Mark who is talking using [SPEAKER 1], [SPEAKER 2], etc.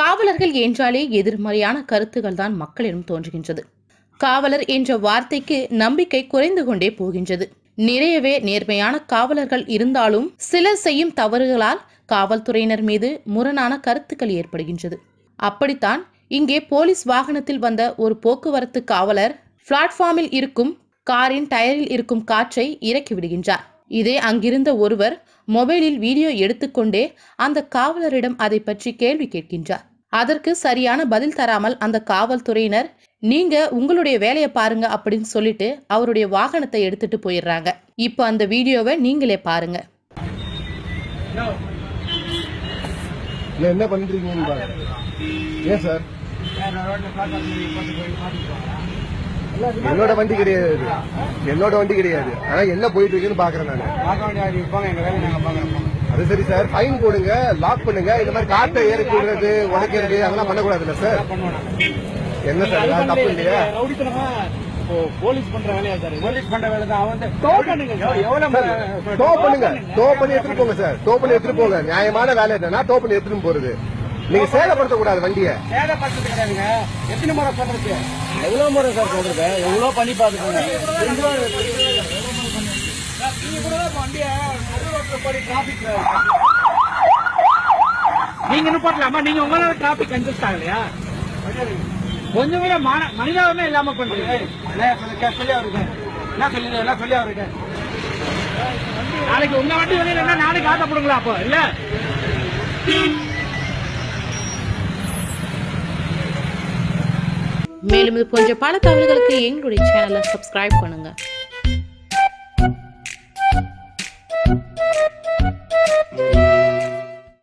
[SPEAKER 1] காவலர்கள் என்றாலே எதிர்மறையான கருத்துக்கள் தான் மக்களிடம் தோன்றுகின்றது. காவலர் என்ற வார்த்தைக்கு நம்பிக்கை குறைந்து கொண்டே போகின்றது. நிறையவே நேர்மையான காவலர்கள் இருந்தாலும் சிலர் செய்யும் தவறுகளால் காவல்துறையினர் மீது முரணான கருத்துக்கள் ஏற்படுகின்றது. அப்படித்தான் இங்கே போலீஸ் வாகனத்தில் வந்த ஒரு போக்குவரத்து காவலர் பிளாட்ஃபார்மில் இருக்கும் காரின் டயரில் இருக்கும் காற்றை இறக்கி விடுகின்றார். இதே அங்கிருந்த ஒருவர் மொபைலில் வீடியோ எடுத்துக்கொண்டே அந்த காவலரிடம் அதை பற்றி கேள்வி கேட்கின்றார். அதற்கு சரியான பதில் தராமல் அந்த காவல்துறையினர் நீங்க உங்களுடைய வேலையை பாருங்க அப்படின்னு சொல்லிட்டு அவருடைய வாகனத்தை எடுத்துட்டு போயிடுறாங்க. இப்போ அந்த வீடியோவை நீங்களே பாருங்க.
[SPEAKER 2] என்ன பண்றீங்கன்னு பாருங்க. ஏன் சார்? என்னோட வண்டி கிடையாது. என்னோட வண்டி கிடையாது. ஆனா என்ன போயிட்டு இருக்குன்னு பாக்குறேன் நானு. அது சரி சார். ஃபைன் போடுங்க லாக் பண்ணுங்க. இந்த மாதிரி காட்டை ஏறி விடுறது உடைக்கிறது அதெல்லாம் பண்ணக்கூடாதுல்ல சார்? என்ன சார் தப்பு இல்லையா?
[SPEAKER 3] போலீஸ் பண்ற வேலையா சார்? போலீஸ் பண்ற வேலை தான். அவன் டோ பண்ணுங்க எவ்வளவு
[SPEAKER 2] டோ பண்ணுங்க. டோ பண்ணி எடுத்துட்டு போங்க சார். டோ பண்ணி எடுத்துட்டு போங்க. நியாயமான வேலை என்னன்னா டோ பண்ணி எடுத்துட்டு போறது. நீங்க சேதப்படுத்த கூடாது வண்டியை.
[SPEAKER 3] சேத பண்றது கிடையாதுங்க. எத்தனை முறை பண்றது எவ்வளவு முறை சார் சொல்றது? எவ்வளவு பண்ணி பாத்துக்கோங்க நீங்க கூட வண்டிய டிராபிக் நீங்க நிப்பாட்டலாமா நீங்க உங்களால டிராபிக் கன்ஜஸ்ட் ஆகலையா? கொஞ்சம் கூட மான- மனிதாபமே இல்லாம பண்றீங்க. என்ன சொல்லி அவருக்கு என்ன சொல்லி என்ன சொல்லி அவருக்கு நாளைக்கு உங்க வண்டி வெளியில நாளைக்கு ஆசைப்படுங்களா அப்போ? இல்ல?
[SPEAKER 1] மேலும் இது போன்ற பல தகவல்களுக்கு எங்களுடைய சேனலை சப்ஸ்கிரைப் பண்ணுங்க.